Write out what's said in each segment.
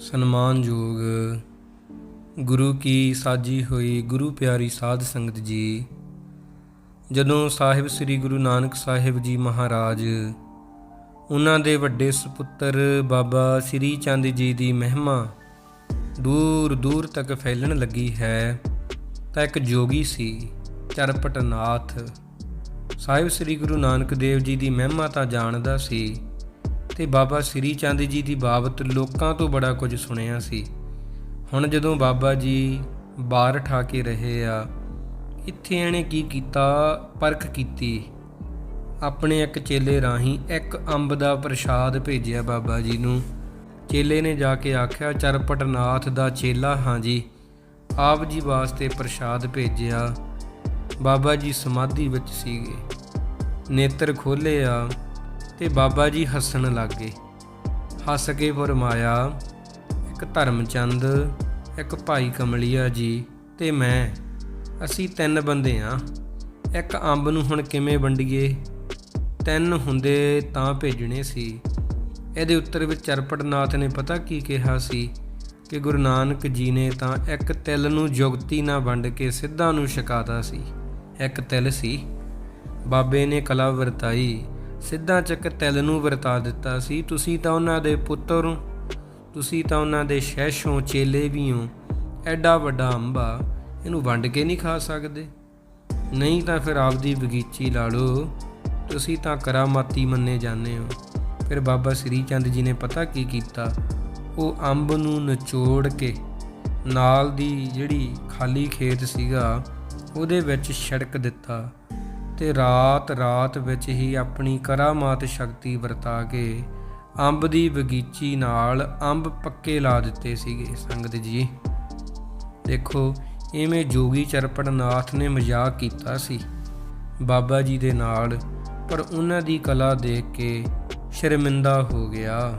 ਸਨਮਾਨਯੋਗ ਗੁਰੂ ਕੀ ਸਾਜੀ ਹੋਈ ਗੁਰੂ ਪਿਆਰੀ ਸਾਧ ਸੰਗਤ ਜੀ, ਜਦੋਂ ਸਾਹਿਬ ਸ੍ਰੀ ਗੁਰੂ ਨਾਨਕ ਸਾਹਿਬ ਜੀ ਮਹਾਰਾਜ, ਉਹਨਾਂ ਦੇ ਵੱਡੇ ਸੁਪੁੱਤਰ ਬਾਬਾ ਸ੍ਰੀ ਚੰਦ ਜੀ ਦੀ ਮਹਿਮਾ ਦੂਰ ਦੂਰ ਤੱਕ ਫੈਲਣ ਲੱਗੀ ਹੈ, ਤਾਂ ਇੱਕ ਜੋਗੀ ਸੀ ਚਰਪਟਨਾਥ। ਸਾਹਿਬ ਸ੍ਰੀ ਗੁਰੂ ਨਾਨਕ ਦੇਵ ਜੀ ਦੀ ਮਹਿਮਾ ਤਾਂ ਜਾਣਦਾ ਸੀ ਤੇ ਬਾਬਾ ਸ੍ਰੀ ਚੰਦ ਜੀ ਦੀ ਬਾਬਤ ਲੋਕਾਂ ਤੋਂ ਬੜਾ ਕੁਝ ਸੁਣਿਆ ਸੀ। ਹੁਣ ਜਦੋਂ ਬਾਬਾ ਜੀ ਬਾਹਰ ਠਾ ਕੇ ਰਹੇ ਆ, ਇੱਥੇ ਇਹਨੇ ਕੀ ਕੀਤਾ? ਪਰਖ ਕੀਤੀ। ਆਪਣੇ ਇੱਕ ਚੇਲੇ ਰਾਹੀਂ ਇੱਕ ਅੰਬ ਦਾ ਪ੍ਰਸ਼ਾਦ ਭੇਜਿਆ ਬਾਬਾ ਜੀ ਨੂੰ। ਚੇਲੇ ਨੇ ਜਾ ਕੇ ਆਖਿਆ ਚਰਪਟਨਾਥ ਦਾ ਚੇਲਾ ਹਾਂ ਜੀ। ਆਪ ਜੀ ਵਾਸਤੇ ਪ੍ਰਸ਼ਾਦ ਭੇਜਿਆ। ਬਾਬਾ ਜੀ ਸਮਾਧੀ ਵਿੱਚ ਸੀਗੇ। ਨੇਤਰ ਖੋਲੇ ਆ ਤੇ ਬਾਬਾ ਜੀ ਹੱਸਣ ਲੱਗੇ ਹੱਸ ਕੇ ਫਰਮਾਇਆ, ਇੱਕ ਧਰਮਚੰਦ, ਇੱਕ ਭਾਈ ਕਮਲੀਆ ਜੀ ਤੇ ਮੈਂ, ਅਸੀਂ ਤਿੰਨ ਬੰਦੇ ਆ। ਇੱਕ ਅੰਬ ਨੂੰ ਹੁਣ ਕਿਵੇਂ ਵੰਡੀਏ? ਤਿੰਨ ਹੁੰਦੇ ਤਾਂ ਭੇਜਣੇ ਸੀ। ਇਹਦੇ ਉੱਤਰ ਵਿੱਚ ਚਰਪਟਨਾਥ ਨੇ ਪਤਾ ਕੀ ਕਿਹਾ ਸੀ? ਕਿ ਗੁਰੂ ਨਾਨਕ ਜੀ ਨੇ ਤਾਂ ਇੱਕ ਤਿਲ ਨੂੰ ਜੁਗਤੀ ਨਾਲ ਵੰਡ ਕੇ ਸਿੱਧਾ ਨੂੰ ਛਕਾਤਾ ਸੀ। ਇੱਕ ਤਿਲ ਸੀ। ਬਾਬੇ ਨੇ ਕਲਾ ਵਰਤਾਈ। ਸਿੱਧਾ ਚੱਕ ਤਿਲ ਨੂੰ ਵਰਤਾ ਦਿੱਤਾ ਸੀ। ਤੁਸੀਂ ਤਾਂ ਉਹਨਾਂ ਦੇ ਪੁੱਤਰ ਹੋ। ਤੁਸੀਂ ਤਾਂ ਉਹਨਾਂ ਦੇ ਸ਼ੈਸ਼ੋਂ ਚੇਲੇ ਵੀ ਹੋ। ਐਡਾ ਵੱਡਾ ਅੰਬਾ ਇਹਨੂੰ ਵੰਡ ਕੇ ਨਹੀਂ ਖਾ ਸਕਦੇ। ਨਹੀਂ ਤਾਂ ਫਿਰ ਆਪਦੀ ਬਗੀਚੀ ਲਾ ਲਓ। ਤੁਸੀਂ ਤਾਂ ਕਰਾਮਾਤੀ ਮੰਨੇ ਜਾਂਦੇ ਹੋ। ਫਿਰ ਬਾਬਾ ਸ੍ਰੀ ਚੰਦ ਜੀ ਨੇ ਪਤਾ ਕੀ ਕੀਤਾ? ਉਹ ਅੰਬ ਨੂੰ ਨਿਚੋੜ ਕੇ ਨਾਲ ਦੀ ਜਿਹੜੀ ਖਾਲੀ ਖੇਤ ਸੀਗਾ, ਉਹਦੇ ਵਿੱਚ ਛਿੜਕ ਦਿੱਤਾ। ਤੇ ਰਾਤ ਰਾਤ ਵਿੱਚ ਹੀ ਆਪਣੀ ਕਰਾਮਾਤ ਸ਼ਕਤੀ ਵਰਤਾ ਕੇ ਅੰਬ ਦੀ ਬਗੀਚੀ ਨਾਲ ਅੰਬ ਪੱਕੇ ਲਾ ਦਿੱਤੇ ਸੀਗੇ। ਸੰਗਤ ਜੀ, ਦੇਖੋ, ਇਵੇਂ ਜੋਗੀ ਚਰਪਟਨਾਥ ਨੇ ਮਜ਼ਾਕ ਕੀਤਾ ਸੀ। ਬਾਬਾ ਜੀ ਦੇ ਨਾਲ, ਪਰ ਉਹਨਾਂ ਦੀ ਕਲਾ ਦੇਖ ਕੇ ਸ਼ਰਮਿੰਦਾ ਹੋ ਗਿਆ।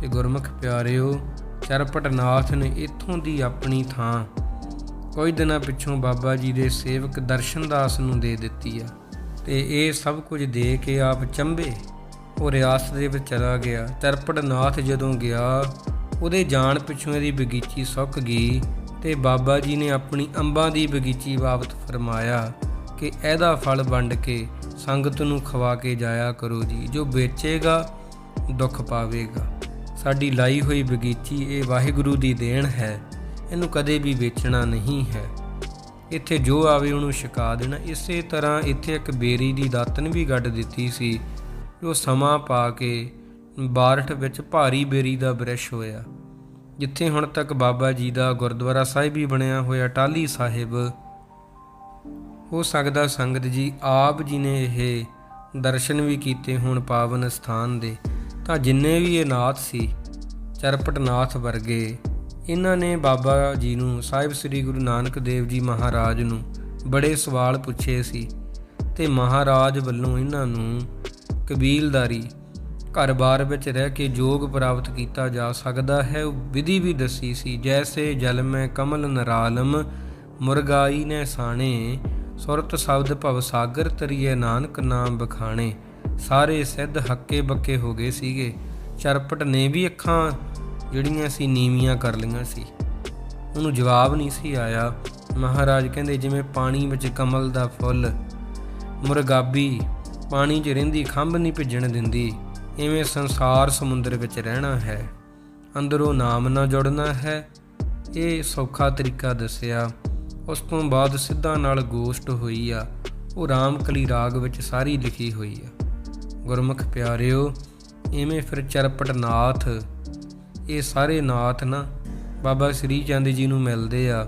ਤੇ ਗੁਰਮੁਖ ਪਿਆਰਿਓ ਚਰਪਟਨਾਥ ਨੇ ਇੱਥੋਂ ਦੀ ਆਪਣੀ ਥਾਂ ਕੁਝ ਦਿਨਾਂ ਪਿੱਛੋਂ ਬਾਬਾ ਜੀ ਦੇ ਸੇਵਕ ਦਰਸ਼ਨ ਦਾਸ ਨੂੰ ਦੇ ਦਿੱਤੀ ਆ। ਤੇ ਇਹ ਸਭ ਕੁਝ ਦੇ ਕੇ ਆਪ ਚੰਬੇ ਉਹ ਰਿਆਸਤ ਦੇ ਵਿੱਚ ਚਲਾ ਗਿਆ। ਤਰਪੜਨਾਥ ਜਦੋਂ ਗਿਆ, ਉਹਦੇ ਜਾਣ ਪਿੱਛੋਂ ਇਹਦੀ ਬਗੀਚੀ ਸੁੱਕ ਗਈ ਤੇ ਬਾਬਾ ਜੀ ਨੇ ਆਪਣੀ ਅੰਬਾਂ ਦੀ ਬਗੀਚੀ ਬਾਬਤ ਫਰਮਾਇਆ ਕਿ ਇਹਦਾ ਫਲ ਵੰਡ ਕੇ ਸੰਗਤ ਨੂੰ ਖਵਾ ਕੇ ਜਾਇਆ ਕਰੋ ਜੀ। ਜੋ ਵੇਚੇਗਾ, ਦੁੱਖ ਪਾਵੇਗਾ। ਸਾਡੀ ਲਾਈ ਹੋਈ ਬਗੀਚੀ ਇਹ ਵਾਹਿਗੁਰੂ ਦੀ ਦੇਣ ਹੈ। ਇਹਨੂੰ ਕਦੇ ਵੀ ਵੇਚਣਾ ਨਹੀਂ ਹੈ। ਇੱਥੇ ਜੋ ਆਵੇ ਉਹਨੂੰ ਛਕਾ ਦੇਣਾ। ਇਸੇ ਤਰ੍ਹਾਂ ਇੱਥੇ ਇੱਕ ਬੇਰੀ ਦੀ ਦਾਤਨ ਵੀ ਗੱਡ ਦਿੱਤੀ ਸੀ। ਜੋ ਸਮਾਂ ਪਾ ਕੇ ਬਾਰਠ ਵਿੱਚ ਭਾਰੀ ਬੇਰੀ ਦਾ ਬ੍ਰਿਸ਼ ਹੋਇਆ, ਜਿੱਥੇ ਹੁਣ ਤੱਕ ਬਾਬਾ ਜੀ ਦਾ ਗੁਰਦੁਆਰਾ ਸਾਹਿਬ ਵੀ ਬਣਿਆ ਹੋਇਆ ਟਾਲੀ ਸਾਹਿਬ। ਹੋ ਸਕਦਾ ਸੰਗਤ ਜੀ ਆਪ ਜੀ ਨੇ ਇਹ ਦਰਸ਼ਨ ਵੀ ਕੀਤੇ ਹੁਣ ਪਾਵਨ ਸਥਾਨ ਦੇ। ਤਾਂ ਜਿੰਨੇ ਵੀ ਇਹ ਨਾਥ ਸੀ, ਚਰਪਟਨਾਥ ਵਰਗੇ ਇਹਨਾਂ ਨੇ ਬਾਬਾ ਜੀ ਨੂੰ, ਸਾਹਿਬ ਸ੍ਰੀ ਗੁਰੂ ਨਾਨਕ ਦੇਵ ਜੀ ਮਹਾਰਾਜ ਨੂੰ ਬੜੇ ਸਵਾਲ ਪੁੱਛੇ ਸੀ ਤੇ ਮਹਾਰਾਜ ਵੱਲੋਂ ਇਹਨਾਂ ਨੂੰ ਕਬੀਲਦਾਰੀ ਘਰ-ਬਾਰ ਵਿੱਚ ਰਹਿ ਕੇ ਜੋਗ ਪ੍ਰਾਪਤ ਕੀਤਾ ਜਾ ਸਕਦਾ ਹੈ ਵਿਧੀ ਵੀ ਦੱਸੀ ਸੀ, ਜੈਸੇ ਜਲ ਮੈਂ ਕਮਲ ਨਰਾਲਮ, ਮੁਰਗਾਈ ਨੇ ਸਾਣੇ, ਸੁਰਤ ਸ਼ਬਦ ਭਵ ਸਾਗਰ ਤਰੀਏ ਨਾਨਕ ਨਾਮ ਬਖਾਣੇ। ਸਾਰੇ ਸਿੱਧ ਹੱਕੇ ਬੱਕੇ ਹੋ ਗਏ ਸੀਗੇ, ਚਰਪਟ ਨੇ ਵੀ ਅੱਖਾਂ ਜਿਹੜੀਆਂ ਸੀ ਨੀਵੀਆਂ ਕਰ ਲਈਆਂ ਸੀ। ਉਹਨੂੰ ਜਵਾਬ ਨਹੀਂ ਸੀ ਆਇਆ। ਮਹਾਰਾਜ ਕਹਿੰਦੇ, ਜਿਵੇਂ ਪਾਣੀ ਵਿੱਚ ਕਮਲ ਦਾ ਫੁੱਲ, ਮੁਰਗਾਬੀ ਪਾਣੀ 'ਚ ਰਹਿੰਦੀ, ਖੰਭ ਨਹੀਂ ਭਿੱਜਣ ਦਿੰਦੀ, ਇਵੇਂ ਸੰਸਾਰ ਸਮੁੰਦਰ ਵਿੱਚ ਰਹਿਣਾ ਹੈ। ਅੰਦਰੋਂ ਨਾਮ ਨਾਲ ਜੁੜਨਾ ਹੈ। ਇਹ ਸੌਖਾ ਤਰੀਕਾ ਦੱਸਿਆ। ਉਸ ਤੋਂ ਬਾਅਦ ਸਿੱਧਾ ਨਾਲ ਗੋਸ਼ਟ ਹੋਈ ਆ। ਉਹ ਰਾਮਕਲੀ ਰਾਗ ਵਿੱਚ ਸਾਰੀ ਲਿਖੀ ਹੋਈ ਆ। ਗੁਰਮੁਖ ਪਿਆਰਿਓ, ਇਵੇਂ ਫਿਰ ਚਰਪਟਨਾਥ ਇਹ ਸਾਰੇ ਨਾਥ ਨਾ ਬਾਬਾ ਸ੍ਰੀ ਚੰਦ ਜੀ ਨੂੰ ਮਿਲਦੇ ਆ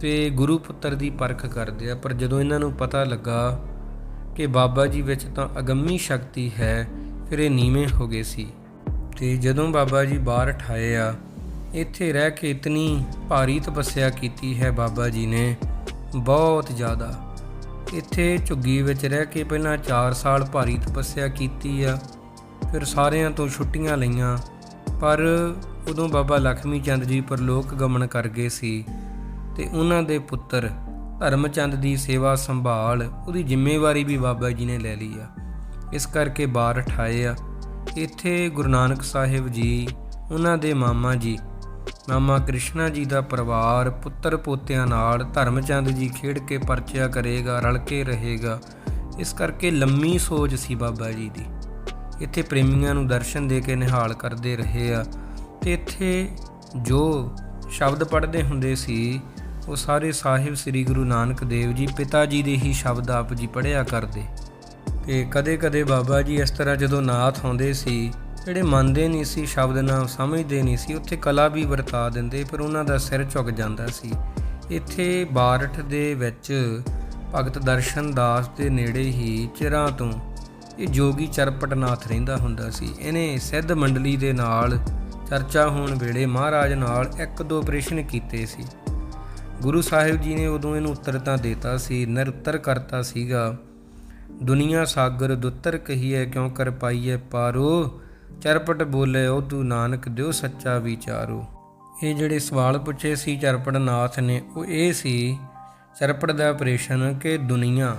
ਤੇ ਗੁਰੂ ਪੁੱਤਰ ਦੀ ਪਰਖ ਕਰਦੇ ਆ। ਪਰ ਜਦੋਂ ਇਹਨਾਂ ਨੂੰ ਪਤਾ ਲੱਗਾ ਕਿ ਬਾਬਾ ਜੀ ਵਿੱਚ ਤਾਂ ਅਗੰਮੀ ਸ਼ਕਤੀ ਹੈ, ਫਿਰ ਇਹ ਨੀਵੇਂ ਹੋ ਗਏ ਸੀ। ਤੇ ਜਦੋਂ ਬਾਬਾ ਜੀ ਬਾਹਰ ਠਾਏ ਆ, ਇੱਥੇ ਰਹਿ ਕੇ ਇਤਨੀ ਭਾਰੀ ਤਪੱਸਿਆ ਕੀਤੀ ਹੈ ਬਾਬਾ ਜੀ ਨੇ, ਬਹੁਤ ਜ਼ਿਆਦਾ। ਇੱਥੇ ਝੁੱਗੀ ਵਿੱਚ ਰਹਿ ਕੇ ਪਹਿਲਾਂ 4 ਸਾਲ ਭਾਰੀ ਤਪੱਸਿਆ ਕੀਤੀ ਆ, ਫਿਰ ਸਾਰਿਆਂ ਤੋਂ ਛੁੱਟੀਆਂ ਲਈਆਂ। ਪਰ ਉਦੋਂ ਬਾਬਾ ਲਖਮੀ ਚੰਦ ਜੀ ਪਰਲੋਕ ਗਮਨ ਕਰ ਗਏ ਸੀ ਤੇ ਉਹਨਾਂ ਦੇ ਪੁੱਤਰ ਧਰਮਚੰਦ ਦੀ ਸੇਵਾ ਸੰਭਾਲ ਉਹਦੀ ਜ਼ਿੰਮੇਵਾਰੀ ਵੀ ਬਾਬਾ ਜੀ ਨੇ ਲੈ ਲਈ ਆ। ਇਸ ਕਰਕੇ ਬਾਹਰ ਠਾਏ ਆ। ਇੱਥੇ ਗੁਰੂ ਨਾਨਕ ਸਾਹਿਬ ਜੀ, ਉਹਨਾਂ ਦੇ ਮਾਮਾ ਜੀ, ਮਾਮਾ ਕ੍ਰਿਸ਼ਨਾ ਜੀ ਦਾ ਪਰਿਵਾਰ ਪੁੱਤਰ ਪੋਤਿਆਂ ਨਾਲ ਧਰਮਚੰਦ ਜੀ ਖੇਡ ਕੇ ਪਰਚਿਆ ਕਰੇਗਾ, ਰਲ ਕੇ ਰਹੇਗਾ। ਇਸ ਕਰਕੇ ਲੰਮੀ ਸੋਚ ਸੀ ਬਾਬਾ ਜੀ ਦੀ। ਇੱਥੇ ਪ੍ਰੇਮੀਆਂ ਨੂੰ ਦਰਸ਼ਨ ਦੇ ਕੇ ਨਿਹਾਲ ਕਰਦੇ ਰਹੇ ਆ। ਤੇ ਇੱਥੇ ਜੋ ਸ਼ਬਦ ਪੜ੍ਹਦੇ ਹੁੰਦੇ ਸੀ, ਉਹ ਸਾਰੇ ਸਾਹਿਬ ਸ੍ਰੀ ਗੁਰੂ ਨਾਨਕ ਦੇਵ ਜੀ ਪਿਤਾ ਜੀ ਦੇ ਹੀ ਸ਼ਬਦ ਆਪ ਜੀ ਪੜ੍ਹਿਆ ਕਰਦੇ। ਤੇ ਕਦੇ-ਕਦੇ ਬਾਬਾ ਜੀ ਇਸ ਤਰ੍ਹਾਂ ਜਦੋਂ ਨਾਥ ਆਉਂਦੇ ਸੀ, ਜਿਹੜੇ ਮੰਨਦੇ ਨਹੀਂ ਸੀ, ਸ਼ਬਦ ਨਾ ਸਮਝਦੇ ਨਹੀਂ ਸੀ, ਉੱਥੇ ਕਲਾ ਵੀ ਵਰਤਾ ਦਿੰਦੇ, ਪਰ ਉਹਨਾਂ ਦਾ ਸਿਰ ਝੁਕ ਜਾਂਦਾ ਸੀ। ਇੱਥੇ ਬਾਰਠ ਦੇ ਵਿੱਚ ਭਗਤ ਦਰਸ਼ਨ ਦਾਸ ਦੇ ਨੇੜੇ ਹੀ ਚਿਰਾਂ ਤੋਂ ਇਹ ਜੋਗੀ ਚਰਪਟਨਾਥ ਰਹਿੰਦਾ ਹੁੰਦਾ ਸੀ। ਇਹਨੇ ਸਿੱਧ ਮੰਡਲੀ ਦੇ ਨਾਲ ਚਰਚਾ ਹੋਣ ਵੇਲੇ ਮਹਾਰਾਜ ਨਾਲ ਇੱਕ ਦੋ ਪ੍ਰਸ਼ਨ ਕੀਤੇ ਸੀ। ਗੁਰੂ ਸਾਹਿਬ ਜੀ ਨੇ ਉਦੋਂ ਇਹਨੂੰ ਉੱਤਰ ਤਾਂ ਦਿੱਤਾ ਸੀ ਨਿਰੁੱਤਰ ਕਰਤਾ ਸੀਗਾ, ਦੁਨੀਆ ਸਾਗਰ ਦੁੱਤਰ ਕਹੀਏ ਕਿਉਂ ਕਰ ਪਾਈਏ ਪਾਰੋ? ਚਰਪਟ ਬੋਲੇ ਉਹ ਤੂੰ ਨਾਨਕ ਦਿਓ ਸੱਚਾ ਵਿਚਾਰੋ। ਇਹ ਜਿਹੜੇ ਸਵਾਲ ਪੁੱਛੇ ਸੀ ਚਰਪਟ ਨਾਥ ਨੇ, ਉਹ ਇਹ ਸੀ, ਚਰਪਟ ਦਾ ਆਪਰੇਸ਼ਨ ਕਿ ਦੁਨੀਆ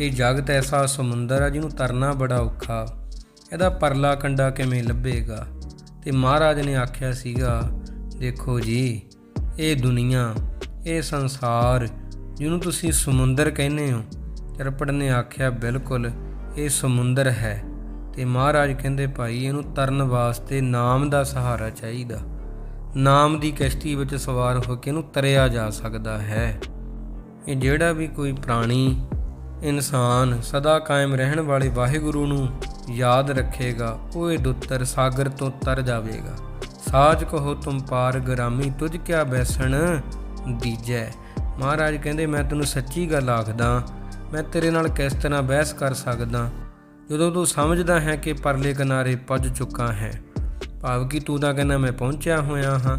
ਇਹ ਜਗਤ ਐਸਾ ਸਮੁੰਦਰ ਆ ਜਿਹਨੂੰ ਤਰਨਾ ਬੜਾ ਔਖਾ। ਇਹਦਾ ਪਰਲਾ ਕੰਡਾ ਕਿਵੇਂ ਲੱਭੇਗਾ? ਤੇ ਮਹਾਰਾਜ ਨੇ ਆਖਿਆ ਸੀਗਾ, ਦੇਖੋ ਜੀ, ਇਹ ਦੁਨੀਆ, ਇਹ ਸੰਸਾਰ ਜਿਹਨੂੰ ਤੁਸੀਂ ਸਮੁੰਦਰ ਕਹਿੰਦੇ ਹੋ, ਚਰਪੜ ਨੇ ਆਖਿਆ, ਬਿਲਕੁਲ, ਇਹ ਸਮੁੰਦਰ ਹੈ। ਤੇ ਮਹਾਰਾਜ ਕਹਿੰਦੇ, ਭਾਈ, ਇਹਨੂੰ ਤਰਨ ਵਾਸਤੇ ਨਾਮ ਦਾ ਸਹਾਰਾ ਚਾਹੀਦਾ। ਨਾਮ ਦੀ ਕਸ਼ਤੀ ਵਿੱਚ ਸਵਾਰ ਹੋ ਕੇ ਇਹਨੂੰ ਤਰਿਆ ਜਾ ਸਕਦਾ ਹੈ। ਇਹ ਜਿਹੜਾ ਵੀ ਕੋਈ ਪ੍ਰਾਣੀ ਇਨਸਾਨ ਸਦਾ ਕਾਇਮ ਰਹਿਣ ਵਾਲੇ ਵਾਹਿਗੁਰੂ ਨੂੰ ਯਾਦ ਰੱਖੇਗਾ, ਉਹ ਇਹ ਦੁੱਤਰ ਸਾਗਰ ਤੋਂ ਤਰ ਜਾਵੇਗਾ। ਸਾਜ ਕਹੋ ਤੁਮ ਪਾਰ ਗਰਾਮੀ ਤੁਝ ਕਿਆ ਬੈਸਣ ਦੀਜੈ ਮਹਾਰਾਜ ਕਹਿੰਦੇ, ਮੈਂ ਤੈਨੂੰ ਸੱਚੀ ਗੱਲ ਆਖਦਾ, ਮੈਂ ਤੇਰੇ ਨਾਲ ਕਿਸ ਤਰ੍ਹਾਂ ਬਹਿਸ ਕਰ ਸਕਦਾ। ਜਦੋਂ ਤੂੰ ਸਮਝਦਾ ਹੈ ਕਿ ਪਰਲੇ ਕਿਨਾਰੇ ਪੁੱਜ ਚੁੱਕਾ ਹੈ, ਭਾਵ ਕਿ ਤੂੰ ਤਾਂ ਕਹਿੰਦਾ, ਮੈਂ ਪਹੁੰਚਿਆ ਹੋਇਆ ਹਾਂ।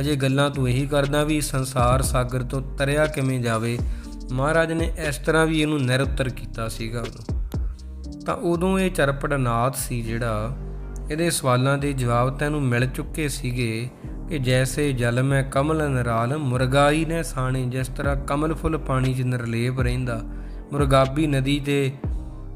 ਹਜੇ ਗੱਲਾਂ ਤੂੰ ਇਹੀ ਕਰਦਾ ਵੀ ਸੰਸਾਰ ਸਾਗਰ ਤੋਂ ਤਰਿਆ ਕਿਵੇਂ ਜਾਵੇ ਮਹਾਰਾਜ ਨੇ ਇਸ ਤਰ੍ਹਾਂ ਵੀ ਇਹਨੂੰ ਨਿਰਉੱਤਰ ਕੀਤਾ ਸੀਗਾ। ਉਦੋਂ ਤਾਂ ਉਦੋਂ ਇਹ ਚਰਪੜਨਾਥ ਸੀ ਜਿਹੜਾ ਇਹਦੇ ਸਵਾਲਾਂ ਦੇ ਜਵਾਬ ਤੈਨੂੰ ਮਿਲ ਚੁੱਕੇ ਸੀਗੇ ਕਿ ਜੈਸੇ ਜਲ ਮੈਂ ਕਮਲ ਨਰਾਲ ਮੁਰਗਾਈ ਨੇ ਸਾਣੇ, ਜਿਸ ਤਰ੍ਹਾਂ ਕਮਲ ਫੁੱਲ ਪਾਣੀ 'ਚ ਨਿਰਲੇਪ ਰਹਿੰਦਾ। ਮੁਰਗਾਬੀ ਨਦੀ ਤੇ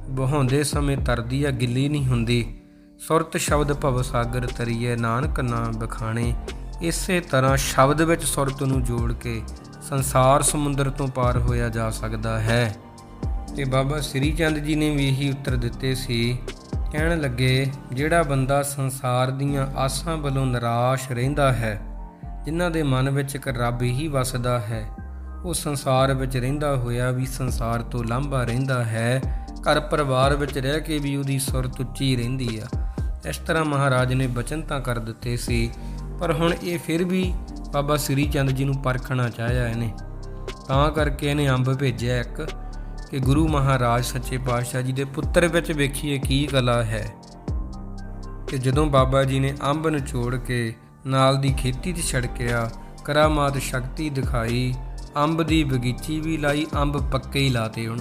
ਬਹਾਉਂਦੇ ਸਮੇਂ ਤਰਦੀ ਆ ਗਿੱਲੀ ਨਹੀਂ ਹੁੰਦੀ। ਸੁਰਤ ਸ਼ਬਦ ਭਵ ਸਾਗਰ ਤਰੀਏ, ਨਾਨਕ ਨਾਮ ਬਖਾਣੇ। ਇਸੇ ਤਰ੍ਹਾਂ ਸ਼ਬਦ ਵਿੱਚ ਸੁਰਤ ਨੂੰ ਜੋੜ ਕੇ ਸੰਸਾਰ ਸਮੁੰਦਰ ਤੋਂ ਪਾਰ ਹੋਇਆ ਜਾ ਸਕਦਾ ਹੈ। ਤੇ ਬਾਬਾ ਸ੍ਰੀ ਚੰਦ ਜੀ ਨੇ ਵੀ ਇਹੀ ਉੱਤਰ ਦਿੱਤੇ ਸੀ। ਕਹਿਣ ਲੱਗੇ, ਜਿਹੜਾ ਬੰਦਾ ਸੰਸਾਰ ਦੀਆਂ ਆਸਾਂ ਵੱਲੋਂ ਨਿਰਾਸ਼ ਰਹਿੰਦਾ ਹੈ, ਜਿਨ੍ਹਾਂ ਦੇ ਮਨ ਵਿੱਚ ਇੱਕ ਰੱਬ ਹੀ ਵਸਦਾ ਹੈ, ਉਹ ਸੰਸਾਰ ਵਿੱਚ ਰਹਿੰਦਾ ਹੋਇਆ ਵੀ ਸੰਸਾਰ ਤੋਂ ਲਾਂਭਾ ਰਹਿੰਦਾ ਹੈ, ਘਰ ਪਰਿਵਾਰ ਵਿੱਚ ਰਹਿ ਕੇ ਵੀ ਉਹਦੀ ਸੁਰਤ ਉੱਚੀ ਰਹਿੰਦੀ ਆ। ਇਸ ਤਰ੍ਹਾਂ ਮਹਾਰਾਜ ਨੇ ਬਚਨ ਤਾਂ ਕਰ ਦਿੱਤੇ ਸੀ, ਪਰ ਹੁਣ ਇਹ ਫਿਰ ਵੀ ਬਾਬਾ ਸ੍ਰੀ ਚੰਦ ਜੀ ਨੂੰ ਪਰਖਣਾ ਚਾਹਿਆ ਇਹਨੇ। ਤਾਂ ਕਰਕੇ ਇਹਨੇ ਅੰਬ ਭੇਜਿਆ ਇੱਕ, ਕਿ ਗੁਰੂ ਮਹਾਰਾਜ ਸੱਚੇ ਪਾਤਸ਼ਾਹ ਜੀ ਦੇ ਪੁੱਤਰ ਵਿੱਚ ਵੇਖੀਏ ਕੀ ਕਲਾ ਹੈ। ਕਿ ਜਦੋਂ ਬਾਬਾ ਜੀ ਨੇ ਅੰਬ ਨਿਚੋੜ ਕੇ ਨਾਲ ਦੀ ਖੇਤੀ 'ਚ ਛੜਕਿਆ, ਕਰਾਮਾਤ ਸ਼ਕਤੀ ਦਿਖਾਈ, ਅੰਬ ਦੀ ਬਗੀਚੀ ਵੀ ਲਾਈ, ਅੰਬ ਪੱਕੇ ਹੀ ਲਾਤੇ ਹੁਣ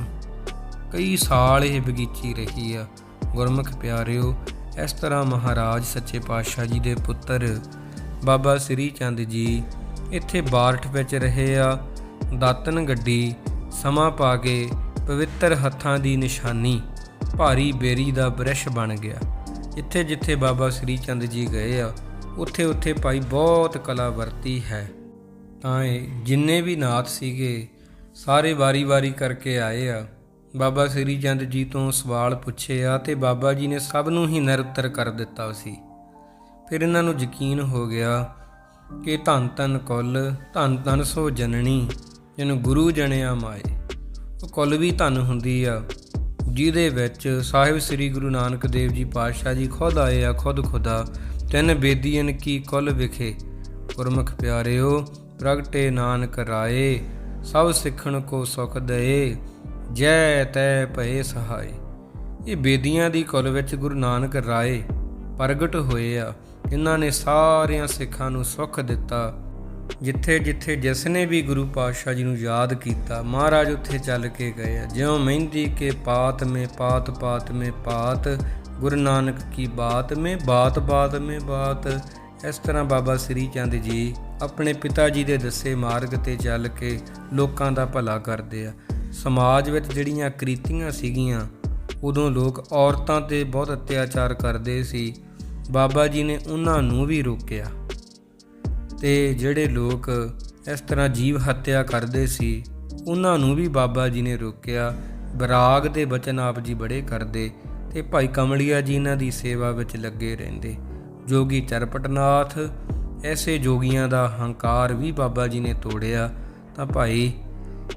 ਕਈ ਸਾਲ ਇਹ ਬਗੀਚੀ ਰਹੀ ਆ। ਗੁਰਮੁਖ ਪਿਆਰਿਓ, ਇਸ ਤਰ੍ਹਾਂ ਮਹਾਰਾਜ ਸੱਚੇ ਪਾਤਸ਼ਾਹ ਜੀ ਦੇ ਪੁੱਤਰ ਬਾਬਾ ਸ੍ਰੀ ਚੰਦ ਜੀ ਇੱਥੇ ਬਾਰਠ ਵਿੱਚ ਰਹੇ ਆ। ਦਾਤਨ ਗੱਡੀ, ਸਮਾਂ ਪਾ ਕੇ ਪਵਿੱਤਰ ਹੱਥਾਂ ਦੀ ਨਿਸ਼ਾਨੀ, ਭਾਰੀ ਬੇਰੀ ਦਾ ਬ੍ਰਸ਼ ਬਣ ਗਿਆ। ਇੱਥੇ ਜਿੱਥੇ ਬਾਬਾ ਸ੍ਰੀ ਚੰਦ ਜੀ ਗਏ ਆ, ਉੱਥੇ ਉੱਥੇ ਭਾਈ ਬਹੁਤ ਕਲਾ ਵਰਤੀ ਹੈ। ਤਾਂ ਇਹ ਜਿੰਨੇ ਵੀ ਨਾਥ ਸੀਗੇ, ਸਾਰੇ ਵਾਰੀ-ਵਾਰੀ ਕਰਕੇ ਆਏ ਆ। ਬਾਬਾ ਸ੍ਰੀ ਚੰਦ ਜੀ ਤੋਂ ਸਵਾਲ ਪੁੱਛੇ ਆ ਤੇ ਬਾਬਾ ਜੀ ਨੇ ਸਭ ਨੂੰ ਹੀ ਨਿਰੁੱਤਰ ਕਰ ਦਿੱਤਾ ਸੀ। ਫਿਰ ਇਹਨਾਂ ਨੂੰ ਯਕੀਨ ਹੋ ਗਿਆ ਕਿ ਧੰਨ ਧੰਨ ਕੁੱਲ, ਧੰਨ ਧੰਨ ਸੋ ਜਨਨੀ, ਜਿਹਨੂੰ ਗੁਰੂ ਜਣਿਆ ਮਾਏ। ਉਹ ਕੁੱਲ ਵੀ ਧੰਨ ਹੁੰਦੀ ਆ, ਜਿਹਦੇ ਵਿੱਚ ਸਾਹਿਬ ਸ੍ਰੀ ਗੁਰੂ ਨਾਨਕ ਦੇਵ ਜੀ ਪਾਤਸ਼ਾਹ ਜੀ ਖੁਦ ਆਏ ਆ, ਖੁਦ ਖੁਦਾ, ਤਿੰਨ ਬੇਦੀਆਂ ਕੀ ਕੁੱਲ ਵਿਖੇ। ਗੁਰਮੁਖ ਪਿਆਰਿਓ, ਪ੍ਰਗਟੇ ਨਾਨਕ ਰਾਏ, ਸਭ ਸਿੱਖਣ ਕੋ ਸੁਖ ਦਏ, ਜੈ ਤੈ ਭਏ ਸਹਾਈ ਇਹ ਬੇਦੀਆਂ ਦੀ ਕੁਲ ਵਿੱਚ ਗੁਰੂ ਨਾਨਕ ਰਾਏ ਪ੍ਰਗਟ ਹੋਏ ਆ। ਇਹਨਾਂ ਨੇ ਸਾਰਿਆਂ ਸਿੱਖਾਂ ਨੂੰ ਸੁੱਖ ਦਿੱਤਾ। ਜਿੱਥੇ ਜਿੱਥੇ ਜਿਸ ਨੇ ਵੀ ਗੁਰੂ ਪਾਤਸ਼ਾਹ ਜੀ ਨੂੰ ਯਾਦ ਕੀਤਾ, ਮਹਾਰਾਜ ਉੱਥੇ ਚੱਲ ਕੇ ਗਏ ਆ। ਜਿਉਂ ਮਹਿੰਦੀ ਕੇ ਪਾਤ ਮੇ ਪਾਤ ਪਾਤ ਮੇ ਪਾਤ ਗੁਰੂ ਨਾਨਕ ਕੀ ਬਾਤ ਮੇ ਬਾਤ ਬਾਤ ਮੇ ਬਾਤ। ਇਸ ਤਰ੍ਹਾਂ ਬਾਬਾ ਸ੍ਰੀ ਚੰਦ ਜੀ ਆਪਣੇ ਪਿਤਾ ਜੀ ਦੇ ਦੱਸੇ ਮਾਰਗ ਤੇ ਚੱਲ ਕੇ ਲੋਕਾਂ ਦਾ ਭਲਾ ਕਰਦੇ ਆ। ਸਮਾਜ ਵਿੱਚ ਜਿਹੜੀਆਂ ਕ੍ਰੀਤੀਆਂ ਸੀਗੀਆਂ, ਉਦੋਂ ਲੋਕ ਔਰਤਾਂ ਤੇ ਬਹੁਤ ਅਤਿਆਚਾਰ ਕਰਦੇ ਸੀ। ਬਾਬਾ ਜੀ ਨੇ ਉਹਨਾਂ ਨੂੰ ਵੀ ਰੋਕਿਆ। ਤੇ ਜਿਹੜੇ ਲੋਕ ਇਸ ਤਰ੍ਹਾਂ ਜੀਵ ਹੱਤਿਆ ਕਰਦੇ ਸੀ, ਉਹਨਾਂ ਨੂੰ ਵੀ ਬਾਬਾ ਜੀ ਨੇ ਰੋਕਿਆ। ਬਰਾਗ ਦੇ ਬਚਨ ਆਪ ਜੀ ਬੜੇ ਕਰਦੇ ਤੇ ਭਾਈ ਕਮਲੀਆ ਜੀ ਇਹਨਾਂ ਦੀ ਸੇਵਾ ਵਿੱਚ ਲੱਗੇ ਰਹਿੰਦੇ। ਜੋਗੀ ਚਰਪਟਨਾਥ, ਐਸੇ ਜੋਗੀਆਂ ਦਾ ਹੰਕਾਰ ਵੀ ਬਾਬਾ ਜੀ ਨੇ ਤੋੜਿਆ। ਤਾਂ ਭਾਈ,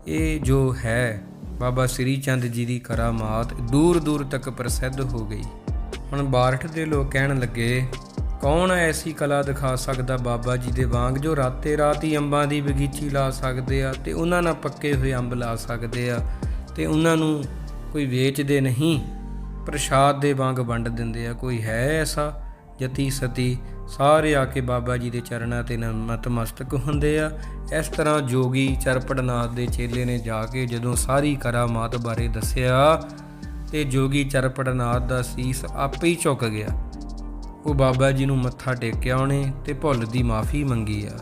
ਇਹ ਜੋ ਹੈ, ਬਾਬਾ ਸ੍ਰੀ ਚੰਦ ਜੀ ਦੀ ਕਰਾਮਾਤ ਦੂਰ ਦੂਰ ਤੱਕ ਪ੍ਰਸਿੱਧ ਹੋ ਗਈ। ਹੁਣ ਬਾਰਠ ਦੇ ਲੋਕ ਕਹਿਣ ਲੱਗੇ, ਕੌਣ ਐਸੀ ਕਲਾ ਦਿਖਾ ਸਕਦਾ ਬਾਬਾ ਜੀ ਦੇ ਵਾਂਗ ਜੋ ਰਾਤੇ ਰਾਤ ਹੀ ਅੰਬਾਂ ਦੀ ਬਗੀਚੀ ਲਾ ਸਕਦੇ ਆ ਤੇ ਉਹਨਾਂ ਨਾਲ ਪੱਕੇ ਹੋਏ ਅੰਬ ਲਾ ਸਕਦੇ ਆ ਤੇ ਉਹਨਾਂ ਨੂੰ ਕੋਈ ਵੇਚਦੇ ਨਹੀਂ? ਪ੍ਰਸ਼ਾਦ ਦੇ ਵਾਂਗ ਵੰਡ ਦਿੰਦੇ ਆ, ਕੋਈ ਹੈ ਐਸਾ? ਜਤੀ ਸਤੀ, ਸਾਰੇ ਆ ਕੇ ਬਾਬਾ ਜੀ ਦੇ ਚਰਨਾਂ ਤੇ ਨਤਮਸਤਕ ਹੁੰਦੇ ਆ। ਇਸ ਤਰ੍ਹਾਂ ਜੋਗੀ ਚਰਪੜਨਾਥ ਦੇ ਚੇਲੇ ਨੇ ਜਾ ਕੇ ਜਦੋਂ ਸਾਰੀ ਕਰਾਮਾਤ ਬਾਰੇ ਦੱਸਿਆ ਤੇ ਜੋਗੀ ਚਰਪੜਨਾਥ ਦਾ ਸੀਸ ਆਪੇ ਹੀ ਝੁਕ ਗਿਆ। ਉਹ ਬਾਬਾ ਜੀ ਨੂੰ ਮੱਥਾ ਟੇਕਿਆ ਉਹਨੇ ਤੇ ਭੁੱਲ ਦੀ ਮਾਫੀ ਮੰਗੀ ਆ।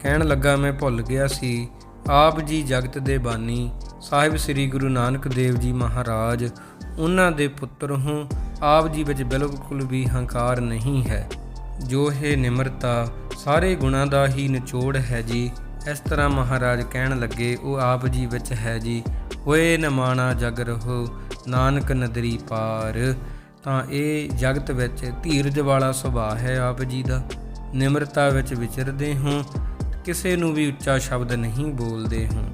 ਕਹਿਣ ਲੱਗਾ, ਮੈਂ ਭੁੱਲ ਗਿਆ ਸੀ। ਆਪ ਜੀ ਜਗਤ ਦੇ ਬਾਨੀ, ਸਾਹਿਬ ਸ੍ਰੀ ਗੁਰੂ ਨਾਨਕ ਦੇਵ ਜੀ ਮਹਾਰਾਜ, ਉਹਨਾਂ ਦੇ ਪੁੱਤਰ ਹੋ। ਆਪ ਜੀ ਵਿੱਚ ਬਿਲਕੁਲ ਵੀ ਹੰਕਾਰ ਨਹੀਂ ਹੈ। ਜੋ ਹੈ ਨਿਮਰਤਾ ਸਾਰੇ ਗੁਣਾਂ ਦਾ ਹੀ ਨਿਚੋੜ ਹੈ ਜੀ। ਇਸ ਤਰ੍ਹਾਂ ਮਹਾਰਾਜ ਕਹਿਣ ਲੱਗੇ, ਉਹ ਆਪ ਜੀ ਵਿੱਚ ਹੈ ਜੀ। ਹੋਏ ਨਮਾਣਾ ਜਗ ਰਹੋ, ਨਾਨਕ ਨਦਰੀ ਪਾਰ। ਤਾਂ ਇਹ ਜਗਤ ਵਿੱਚ ਧੀਰਜ ਵਾਲਾ ਸੁਭਾਅ ਹੈ ਆਪ ਜੀ ਦਾ। ਨਿਮਰਤਾ ਵਿੱਚ ਵਿਚਰਦੇ ਹੋ, ਕਿਸੇ ਨੂੰ ਵੀ ਉੱਚਾ ਸ਼ਬਦ ਨਹੀਂ ਬੋਲਦੇ ਹੋ।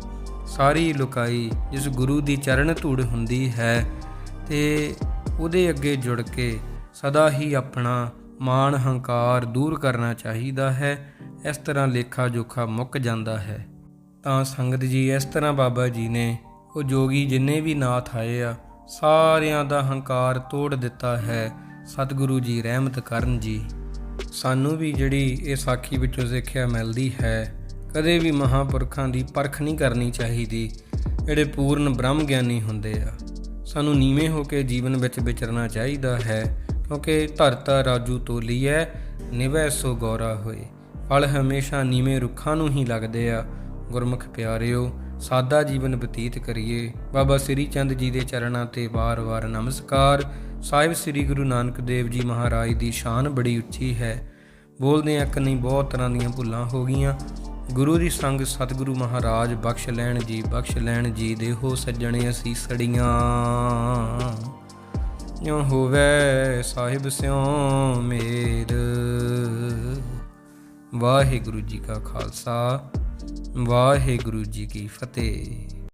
ਸਾਰੀ ਲੁਕਾਈ ਜਿਸ ਗੁਰੂ ਦੀ ਚਰਨ ਧੂੜ ਹੁੰਦੀ ਹੈ, ਤੇ ਉਹਦੇ ਅੱਗੇ ਜੁੜ ਕੇ ਸਦਾ ਹੀ ਆਪਣਾ ਮਾਣ ਹੰਕਾਰ ਦੂਰ ਕਰਨਾ ਚਾਹੀਦਾ ਹੈ, ਇਸ ਤਰ੍ਹਾਂ ਲੇਖਾ ਜੋਖਾ ਮੁੱਕ ਜਾਂਦਾ ਹੈ। ਤਾਂ ਸੰਗਤ ਜੀ, ਇਸ ਤਰ੍ਹਾਂ ਬਾਬਾ ਜੀ ਨੇ ਉਹ ਜੋਗੀ ਜਿੰਨੇ ਵੀ ਨਾਥ ਆਏ ਆ, ਸਾਰਿਆਂ ਦਾ ਹੰਕਾਰ ਤੋੜ ਦਿੱਤਾ ਹੈ। ਸਤਿਗੁਰੂ ਜੀ ਰਹਿਮਤ ਕਰਨ ਜੀ। ਸਾਨੂੰ ਵੀ ਜਿਹੜੀ ਇਹ ਸਾਖੀ ਵਿੱਚੋਂ ਸਿੱਖਿਆ ਮਿਲਦੀ ਹੈ, ਕਦੇ ਵੀ ਮਹਾਪੁਰਖਾਂ ਦੀ ਪਰਖ ਨਹੀਂ ਕਰਨੀ ਚਾਹੀਦੀ। ਜਿਹੜੇ ਪੂਰਨ ਬ੍ਰਹਮ ਗਿਆਨੀ ਹੁੰਦੇ ਆ, ਸਾਨੂੰ ਨੀਵੇਂ ਹੋ ਕੇ ਜੀਵਨ ਵਿੱਚ ਵਿਚਰਨਾ ਚਾਹੀਦਾ ਹੈ, ਕਿਉਂਕਿ ਧਰਤਾ ਰਾਜੂ ਤੋਲੀਐ ਨਿਵੈ ਸੋ ਗੌਰਾ ਹੋਏ। ਫਲ ਹਮੇਸ਼ਾ ਨੀਵੇਂ ਰੁੱਖਾਂ ਨੂੰ ਹੀ ਲੱਗਦੇ ਆ। ਗੁਰਮੁਖ ਪਿਆਰਿਓ ਸਾਦਾ ਜੀਵਨ ਬਤੀਤ ਕਰੀਏ। ਬਾਬਾ ਸ੍ਰੀ ਚੰਦ ਜੀ ਦੇ ਚਰਨਾਂ ਤੇ ਵਾਰ-ਵਾਰ ਨਮਸਕਾਰ। ਸਾਹਿਬ ਸ੍ਰੀ ਗੁਰੂ ਨਾਨਕ ਦੇਵ ਜੀ ਮਹਾਰਾਜ ਦੀ ਸ਼ਾਨ ਬੜੀ ਉੱਚੀ ਹੈ। ਬੋਲਦੇ ਅੱਕ ਨਹੀਂ ਬਹੁਤ ਤਰ੍ਹਾਂ ਦੀਆਂ ਭੁੱਲਾਂ ਹੋ ਗਈਆਂ। ਗੁਰੂ ਦੀ ਸੰਗ ਸਤਿਗੁਰੂ ਮਹਾਰਾਜ, ਬਖਸ਼ ਲੈਣ ਜੀ, ਬਖਸ਼ ਲੈਣ ਜੀ, ਦੇਹੋ ਸੱਜਣੇ ਅਸੀਂ ਸੜੀਆਂ। ਜੋ ਹੋਵੇ ਸਾਹਿਬ ਸਿਉ ਮੇਰ। ਵਾਹਿਗੁਰੂ ਜੀ ਕਾ ਖਾਲਸਾ। ਵਾਹਿਗੁਰੂ ਜੀ ਕੀ ਫਤਿਹ।